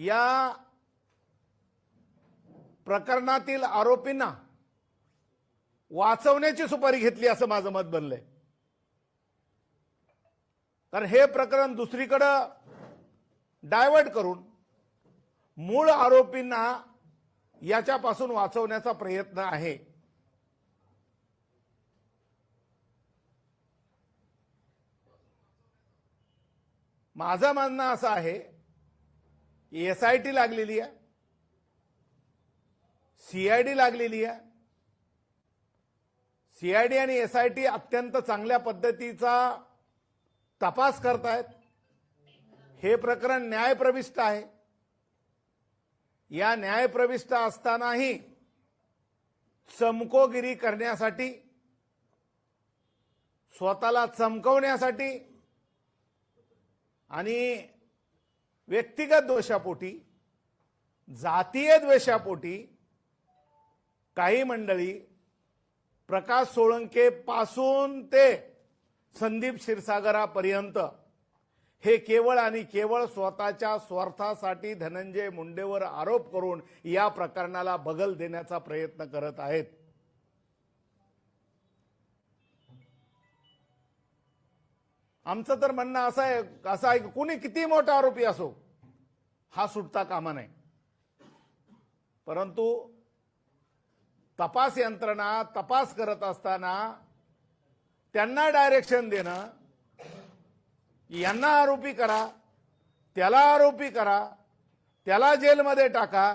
या प्रकरणातील आरोपींना वाचवण्याची सुपारी घेतली असं माझं मत बनलंय. कारण हे प्रकरण दुसरीकडं डायव्हर्ट करून मूळ आरोपींना याच्यापासून वाचवण्याचा प्रयत्न आहे. माझं म्हणणं असं आहे एस आय टी लागलेली आहे. सीआयडी लागलेली आहे. सीआयडी आणि एस आय टी अत्यंत चांगल्या पद्धतीचा तपास करतायत. हे प्रकरण न्यायप्रविष्ट आहे. या न्यायप्रविष्ट असतानाही चमकोगिरी करण्यासाठी स्वतःला चमकवण्यासाठी आणि व्यक्तिगत दोषापोटी जातीय द्वेषापोटी काही मंडळी प्रकाश सोळंके पासून ते संदीप क्षीरसागरापर्यंत हे केवळ आणि केवळ स्वतःच्या स्वार्थासाठी धनंजय मुंडेवर आरोप करून या प्रकरणाला बगल देण्याचा प्रयत्न करत आहेत. आमचं तर म्हणणं असं आहे असं आहे की कुणी किती मोठा आरोपी असो हा सुटता कामा नाही परंतु तपास यंत्रणा तपास करत असताना त्यांना डायरेक्शन देणं यांना आरोपी करा त्याला आरोपी करा त्याला जेलमध्ये टाका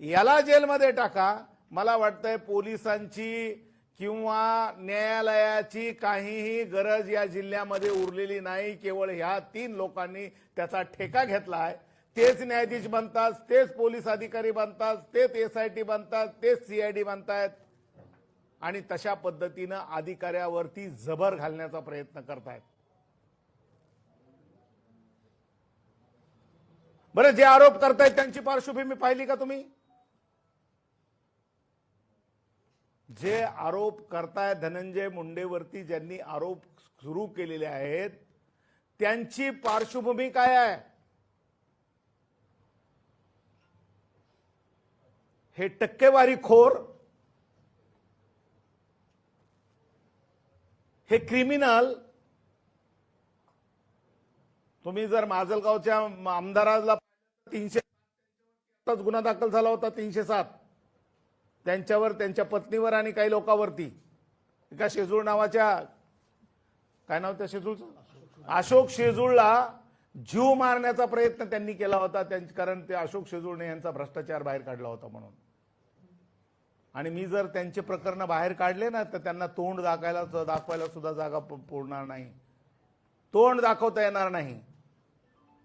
याला जेलमध्ये टाका मला वाटतंय पोलिसांची किंवा न्यायालयाची काहीही गरज या जिल्ह्यामध्ये उरलेली नाही केवळ ह्या तीन लोकांनी त्याचा ठेका घेतला आहे तेच न्यायाधीश बनतात तेच पोलीस अधिकारी बनतात तेच एस आय टी बनतात तेच सीआयडी बनतायत. आणि तशा पद्धतीनं अधिकाऱ्यावरती जबर घालण्याचा प्रयत्न करतायत. बरं जे आरोप करतायत त्यांची पार्श्वभूमी पाहिली का तुम्ही? जे आरोप करताय धनंजय मुंडेवरती ज्यांनी आरोप सुरू केलेले आहेत त्यांची पार्श्वभूमी काय आहे? हे टक्केवारी खोर हे क्रिमिनल तुम्ही जर माजलगावच्या आमदाराला तीनशे गुन्हा दाखल झाला होता तीनशे सात. त्यांच्यावर त्यांच्या पत्नीवर आणि काही लोकांवरती. एका शेजूळ नावाच्या काय नाव त्या शेजूळचं? अशोक शेजूळला जीव मारण्याचा प्रयत्न त्यांनी केला होता. त्यांच- कारण ते अशोक शेजूळने यांचा भ्रष्टाचार बाहेर काढला होता म्हणून. आणि मी जर त्यांचे प्रकरण बाहेर काढले ना तर त्यांना तोंड दाखवायला दाखवायला सुद्धा जागा पुरणार नाही. तोंड दाखवता येणार नाही.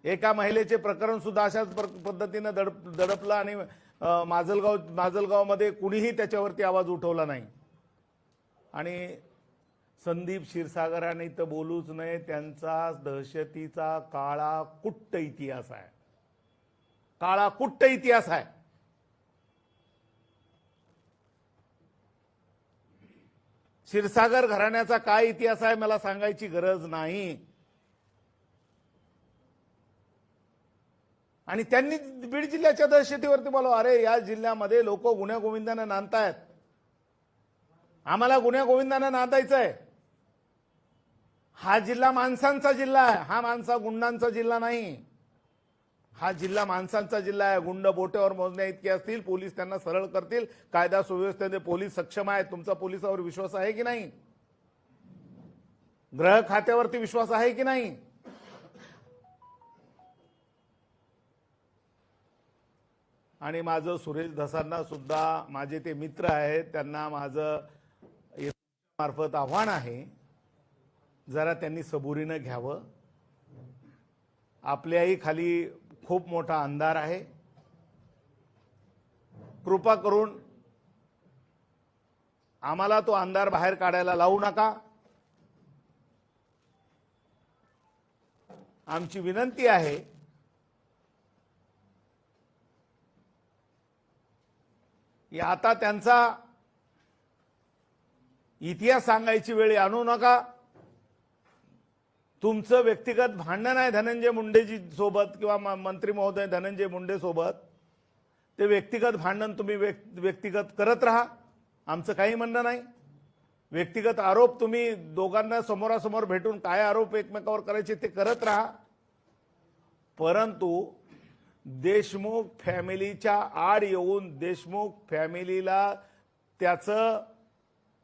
एका महिलेचे प्रकरण सुद्धा अशाच पद्धतीनं दडप दडपलं आणि माजलगाव माजलगावमध्ये कुणीही त्याच्यावरती आवाज उठवला नाही. आणि संदीप क्षीरसागरांनी तर बोलूच नये त्यांचा दहशतीचा काळा कुट्ट इतिहास आहे. काळा कुट्ट इतिहास आहे. क्षीरसागर घराण्याचा काय इतिहास आहे मला सांगायची गरज नाही. आणि त्यांनी बीड जिल्ह्याच्या दहशतीवरती बोलव. अरे या जिल्ह्यामध्ये लोक गुन्ह्या नांदतायत. आम्हाला गुन्ह्या नांदायचं आहे हा जिल्हा माणसांचा जिल्हा आहे. हा माणसा गुंडांचा जिल्हा नाही. हा जिल्हा माणसांचा जिल्हा आहे. गुंड बोट्यावर मोजण्या इतके असतील पोलीस त्यांना सरळ करतील. कायदा सुव्यवस्थेमध्ये पोलीस सक्षम आहेत. तुमचा पोलिसावर विश्वास आहे की नाही? ग्रह खात्यावरती विश्वास आहे की नाही? आणि माझं सुरेश धसांना सुद्धा माझे ते मित्र आहेत त्यांना माझं मार्फत आव्हान आहे. जरा त्यांनी सबुरीनं घ्यावं. आपल्याही खाली खूप मोठा अंधार आहे. कृपा करून आम्हाला तो अंधार बाहेर काढायला लावू नका. आमची विनंती आहे आता त्यांचा इतिहास सांगायची वेळ आणू नका. तुमचं व्यक्तिगत भांडण आहे धनंजय मुंडेजी सोबत किंवा म- मंत्री महोदय धनंजय मुंडे सोबत. ते व्यक्तिगत भांडण तुम्ही व्यक्तिगत करत राहा. आमचं काही म्हणणं नाही. व्यक्तिगत आरोप तुम्ही दोघांना समोरासमोर भेटून काय आरोप एकमेकावर करायचे ते करत राहा. परंतु देशमुख फॅमिलीच्या आड येऊन देशमुख फॅमिलीला त्याचं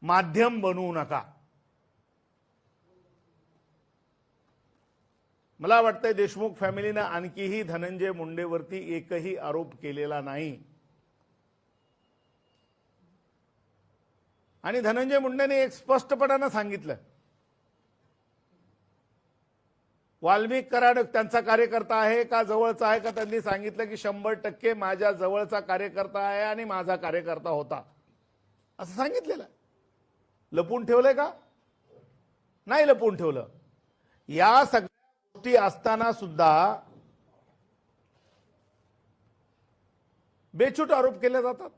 माध्यम बनवू नका. मला वाटतंय देशमुख फॅमिलीनं आणखीही धनंजय मुंडेवरती एकही आरोप केलेला नाही. आणि धनंजय मुंडेने एक स्पष्टपणानं सांगितलं. वाल्मिक कराड त्यांचा कार्यकर्ता आहे का जवळचा आहे का त्यांनी सांगितलं की शंभर टक्के माझ्या जवळचा कार्यकर्ता आहे आणि माझा कार्यकर्ता होता. असं सांगितलेलं लपून ठेवलंय का? नाही लपून ठेवलं. या सगळ्या गोष्टी असताना सुद्धा बेछूट आरोप केले जातात.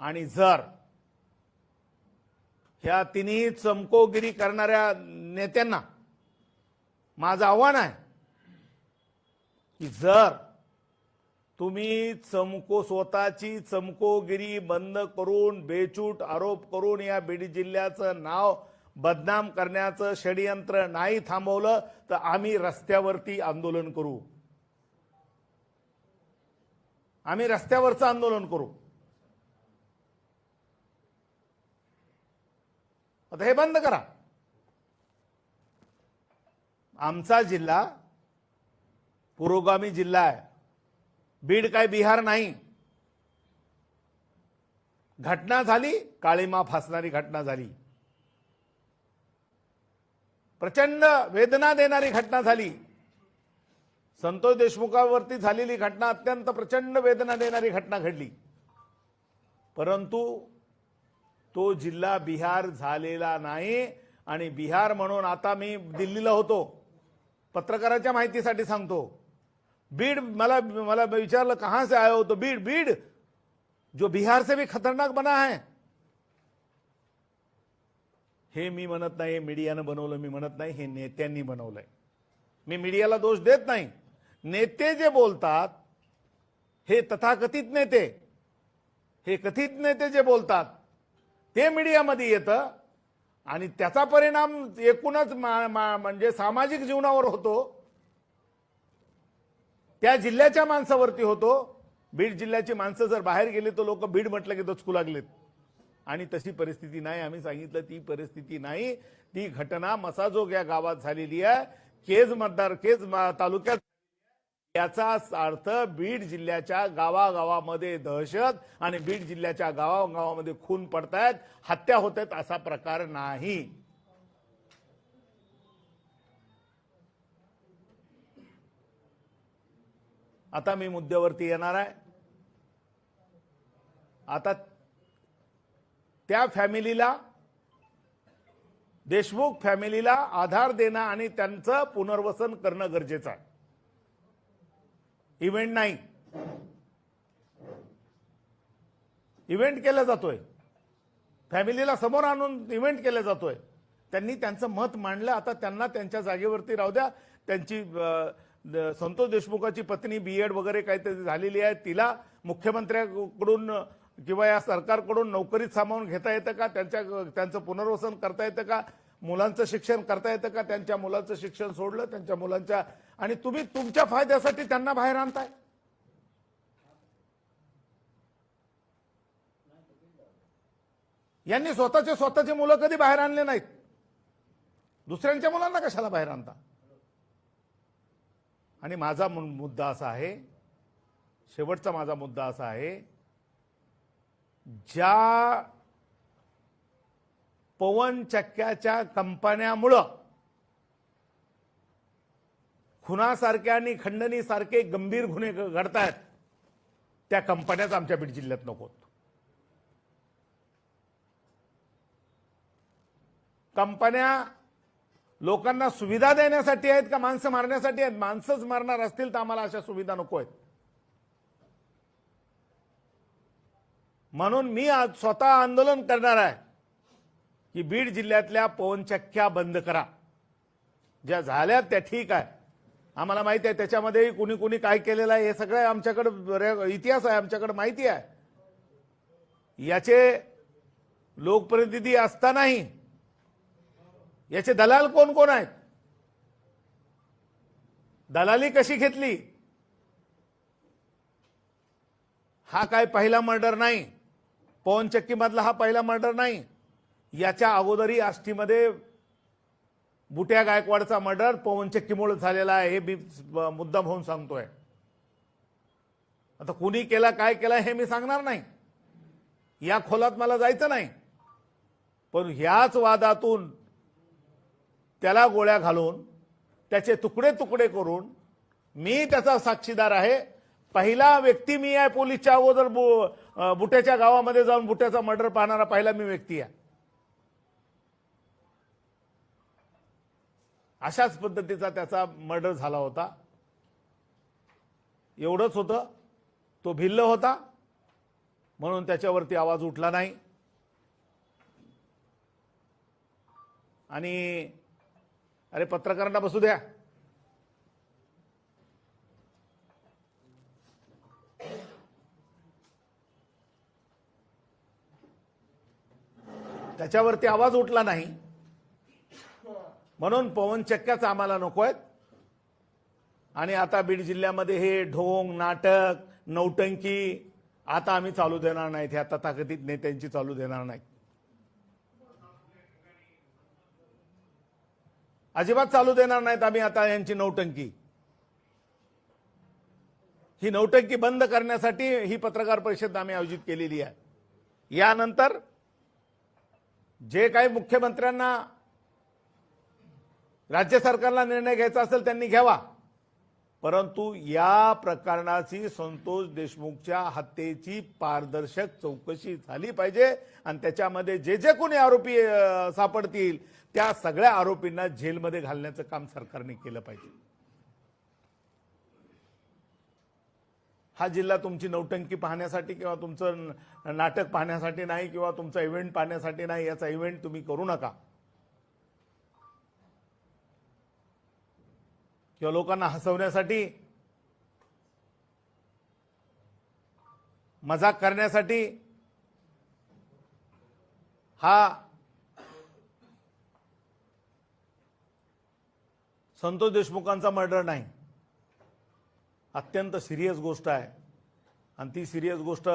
आणि जर ह्या तिन्ही चमकोगिरी करणाऱ्या नेत्यांना माझं आव्हान आहे की जर तुम्ही चमको स्वतःची चमकोगिरी बंद करून बेचूट आरोप करून या बीड जिल्ह्याचं नाव बदनाम करण्याचं षडयंत्र नाही थांबवलं तर आम्ही रस्त्यावरती आंदोलन करू. आम्ही रस्त्यावरचं आंदोलन करू. आता हे बंद करा. आमचा जिल्हा पुरोगामी जिल्हा आहे. बीड काय बिहार नाही. घटना झाली काळीमा फासणारी घटना झाली. प्रचंड वेदना देणारी घटना झाली. संतोष देशमुखावरती झालेली घटना अत्यंत प्रचंड वेदना देणारी घटना घडली. परंतु तो जिल्हा बिहार झालेला नाही आणि बिहार म्हणून आता मी दिल्लीला होतो. पत्रकाराच्या माहितीसाठी सांगतो. बीड मला मला विचारलं कहां से आयो हो? तो बीड बीड जो बिहार से भी खतरनाक बना है. हे मी म्हणत नाही मीडियानं बनवलं मी म्हणत नाही हे नेत्यांनी बनवलंय. मी मीडियाला दोष देत नाही. नेते जे बोलतात हे तथाकथित नेते. हे कथित नेते जे बोलतात ते मीडियामध्ये येतं आणि त्याचा परिणाम एकूणच म्हणजे सामाजिक जीवनावर होतो. त्या जिल्ह्याच्या माणसावरती होतो. बीड जिल्ह्याची माणसं जर बाहेर गेली तर लोक बीड म्हटलं की दचकू लागलेत. आणि तशी परिस्थिती नाही. आम्ही सांगितलं ती परिस्थिती नाही. ती घटना मसाजोग या गावात झालेली आहे. केज मतदार केज तालुक्यात याचा अर्थ बीड जिल्ह्याच्या गावागावामध्ये दहशत आणि बीड जिल्ह्याच्या गावागावामध्ये खून पडतायत हत्या होत आहेत असा प्रकार नाही. आता मी मुद्द्यावरती येणार आहे. आता त्या फॅमिलीला देशमुख फॅमिलीला आधार देणं आणि त्यांचं पुनर्वसन करणं गरजेचं आहे. इव्हेंट नाही. इव्हेंट केला जातोय. फॅमिलीला समोर आणून इव्हेंट केला जातोय. त्यांनी त्यांचं मत मांडलं. आता त्यांना त्यांच्या जागेवरती राहू द्या. त्यांची संतोष देशमुखाची पत्नी बी एड वगैरे काहीतरी झालेली आहे. तिला मुख्यमंत्र्याकडून किंवा या सरकारकडून नोकरीत सामावून घेता येतं का? त्यांच्या त्यांचं पुनर्वसन करता येतं का? मुलांचं शिक्षण करता येतं का? त्यांच्या मुलांचं शिक्षण सोडलं. त्यांच्या मुलांच्या आणि तुम्ही तुमच्या फायद्यासाठी त्यांना बाहेर आणताय. यांनी स्वतःचे स्वतःचे मुलं कधी बाहेर आणले नाहीत. दुसऱ्यांच्या मुलांना कशाला बाहेर आणता? आणि माझा मुद्दा असा आहे शेवटचा माझा मुद्दा असा आहे ज्या पवन चक्क्याच्या कंपन्यामुळं खुनासारख्या आणि खंडणीसारखे गंभीर गुन्हे घडत घडतायत त्या कंपन्याच आमच्या बीड जिल्ह्यात नकोत कंपन्या लोकांना सुविधा देण्यासाठी आहेत का माणसं मारण्यासाठी आहेत? माणसंच मारणार असतील तर आम्हाला अशा सुविधा नको आहेत. म्हणून मी आज स्वतः आंदोलन करणार आहे की बीड जिल्ह्यातल्या पवनचक्क्या बंद करा. ज्या झाल्या त्या ठीक आहे. आम्हाला माहिती आहे त्याच्यामध्येही कुणी कुणी काय केलेलं आहे हे सगळं आमच्याकडे इतिहास आहे आमच्याकडे माहिती आहे. याचे लोकप्रतिनिधी असतानाही याचे दलाल कोण कोण आहेत? दलाली कशी घेतली? हा काय पहिला मर्डर नाही. पवनचक्कीमधला हा पहिला मर्डर नाही. याच्या अगोदरी आष्टीमध्ये बुट्या गायकवाडचा मर्डर पवन चक्कीमुळे झालेला आहे हे मी मुद्दाम होऊन सांगतोय. आता कुणी केला काय केला हे मी सांगणार नाही. या खोलात मला जायचं नाही. पण ह्याच वादातून त्याला गोळ्या घालून त्याचे तुकडे तुकडे करून मी त्याचा साक्षीदार आहे. पहिला व्यक्ती मी आहे पोलीसच्या अगोदर बु- बुट्याच्या गावामध्ये जाऊन बुट्याचा मर्डर पाहणारा पहिला मी व्यक्ती आहे. अशाच पद्धतीचा त्याचा मर्डर झाला होता. एवढंच होतं. तो भिल्ल होता. म्हणून त्याच्यावरती आवाज उठला नाही. आणि अरे पत्रकारांना बसू द्या. त्याच्यावरती आवाज उठला नाही. म्हणून पवनचक्क्याच आम्हाला नको आहेत. आणि आता बीड जिल्ह्यामध्ये हे ढोंग नाटक नौटंकी आता आम्ही चालू देणार नाहीत. ह्या ताकदीत नेत्यांची चालू देणार नाहीत. अजिबात चालू देणार नाहीत आम्ही आता यांची नौटंकी. ही नौटंकी बंद करण्यासाठी ही पत्रकार परिषद आम्ही आयोजित केलेली आहे. यानंतर जे काही मुख्यमंत्र्यांना राज्य सरकारला निर्णय घ्यायचा असेल त्यांनी घ्यावा. परंतु या प्रकरणाची संतोष देशमुखच्या हत्येची पारदर्शक चौकशी झाली पाहिजे आणि त्याच्यामध्ये जे जे कोणी आरोपी सापडतील त्या सगळ्या आरोपींना जेलमध्ये घालण्याचं काम सरकारने केलं पाहिजे. हा जिल्हा तुमची नौटंकी पाहण्यासाठी किंवा तुमचं नाटक पाहण्यासाठी नाही किंवा तुमचा इव्हेंट पाहण्यासाठी नाही याचा इव्हेंट तुम्ही करू नका. किंवा लोकांना हसवण्यासाठी मजाक करण्यासाठी हा संतोष देशमुखांचा मर्डर नाही. अत्यंत सिरियस गोष्ट आहे. आणि ती सिरियस गोष्ट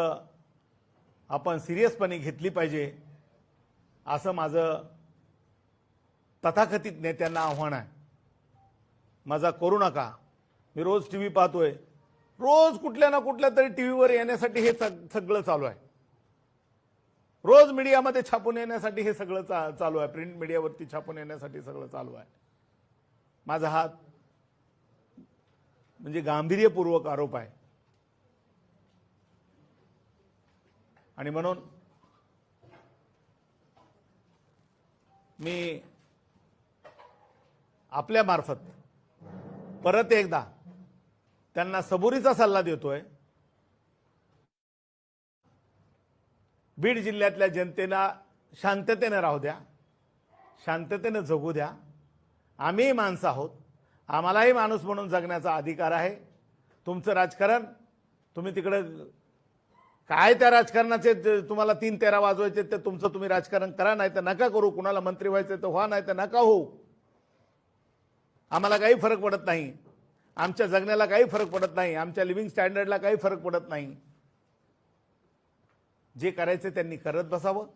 आपण सिरियसपणे घेतली पाहिजे असं माझं तथाकथित नेत्यांना आव्हान आहे. माझा करू नका. मी रोज टी व्ही पाहतोय. रोज कुठल्या ना कुठल्या तरी टीव्हीवर येण्यासाठी हे सगळं चालू आहे. रोज मीडियामध्ये छापून येण्यासाठी हे सगळं चा- चालू आहे. प्रिंट मीडियावरती छापून येण्यासाठी सगळं चालू आहे. माझा हा म्हणजे गांभीर्यपूर्वक आरोप आहे. आणि म्हणून मी आपल्या मार्फत परत एकदा त्यांना सबुरीचा सल्ला देतोय. बीड जिल्ह्यातल्या जनतेला शांततेने राहू द्या शांततेने जगू द्या. आम्ही माणसं आहोत. आम्हालाही माणूस म्हणून जगण्याचा अधिकार आहे. तुमचं राजकारण तुम्ही तिकडं काय त्या राजकारणाचे जे तुम्हाला तीन तेरा वाजवायचे ते तुमचं तुम्ही राजकारण करा नाही तर नका करू. कुणाला मंत्री व्हायचं तर व्हा नाही तर नका होऊ. आम्हाला काही फरक पडत नाही. आमच्या जगण्याला काही फरक पडत नाही. आमच्या लिव्हिंग स्टँडर्डला काही फरक पडत नाही. जे करायचे त्यांनी करत बसावं.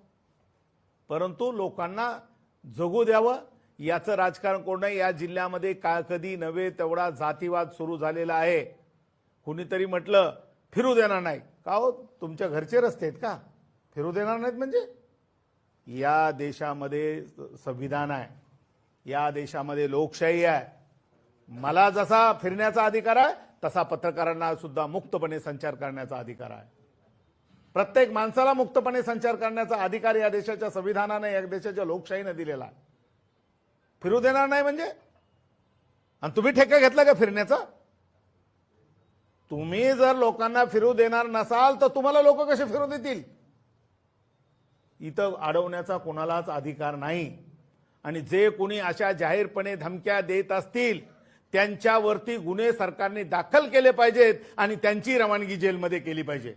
परंतु लोकांना जगू द्यावं. याचं राजकारण कोण नाही. या जिल्ह्यामध्ये का कधी नव्हे तेवढा जातीवाद सुरू झालेला आहे. कुणीतरी म्हटलं फिरू देणार नाही. का हो? तुमच्या घरचे रस्ते आहेत का? फिरू देणार नाहीत म्हणजे? या देशामध्ये संविधान आहे. या देशामध्ये लोकशाही आहे. मला जसा फिरण्याचा अधिकार आहे तसा पत्रकारांना सुद्धा मुक्तपणे संचार करण्याचा अधिकार आहे. प्रत्येक माणसाला मुक्तपणे संचार करण्याचा अधिकार या देशाच्या संविधानाने या देशाच्या लोकशाहीने दिलेला आहे. फिरू देणार नाही म्हणजे? आणि तुम्ही ठेका घेतला का फिरण्याचा? तुम्ही जर लोकांना फिरू देणार नसाल तर तुम्हाला लोक कसे फिरू देतील? इथं अडवण्याचा कोणालाच अधिकार नाही. आणि जे कोणी अशा जाहीरपणे धमक्या देत असतील त्यांच्यावरती गुन्हे सरकारने दाखल केले पाहिजेत आणि त्यांची रवानगी जेलमध्ये केली पाहिजे.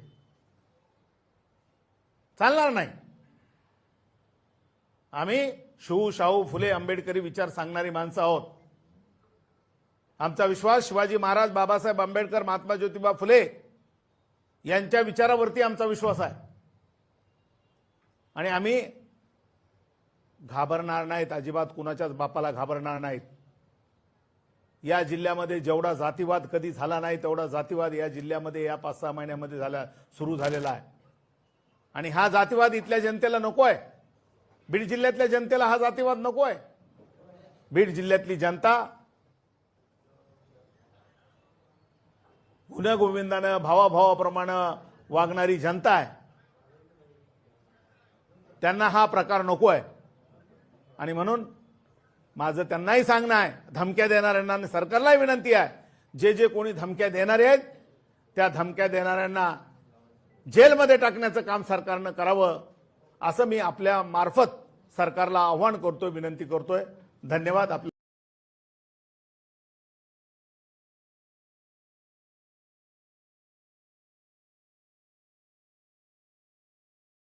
चालणार नाही. आम्ही शिव शाहू फुले आंबेडकरी विचार सांगणारी माणसं आहोत. आमचा विश्वास शिवाजी महाराज बाबासाहेब आंबेडकर महात्मा ज्योतिबा फुले यांच्या विचारावरती आमचा विश्वास आहे. आणि आम्ही घाबरणार नाहीत अजिबात कुणाच्याच बापाला घाबरणार नाहीत. या जिल्ह्यामध्ये जेवढा जातीवाद कधी झाला नाही तेवढा जातीवाद या जिल्ह्यामध्ये या पाच सहा महिन्यामध्ये झाला सुरू झालेला आहे. आणि हा जातीवाद इथल्या जनतेला नको आहे. बीड जिल्ह्यातल्या जनतेला हा जातीवाद नको आहे. बीड जिल्ह्यातली जनता गुन्हेगोविंदानं भावाभावाप्रमाणे वागणारी जनता आहे. त्यांना हा प्रकार नको आहे. आणि म्हणून माझं त्यांनाही सांगणं आहे धमक्या देणाऱ्यांना आणि सरकारलाही विनंती आहे जे जे कोणी धमक्या देणारे आहेत त्या धमक्या देणाऱ्यांना जेलमध्ये टाकण्याचं काम सरकारनं करावं असं मी आपल्या मार्फत सरकारला आव्हान करतोय विनंती करतोय. धन्यवाद आपल्या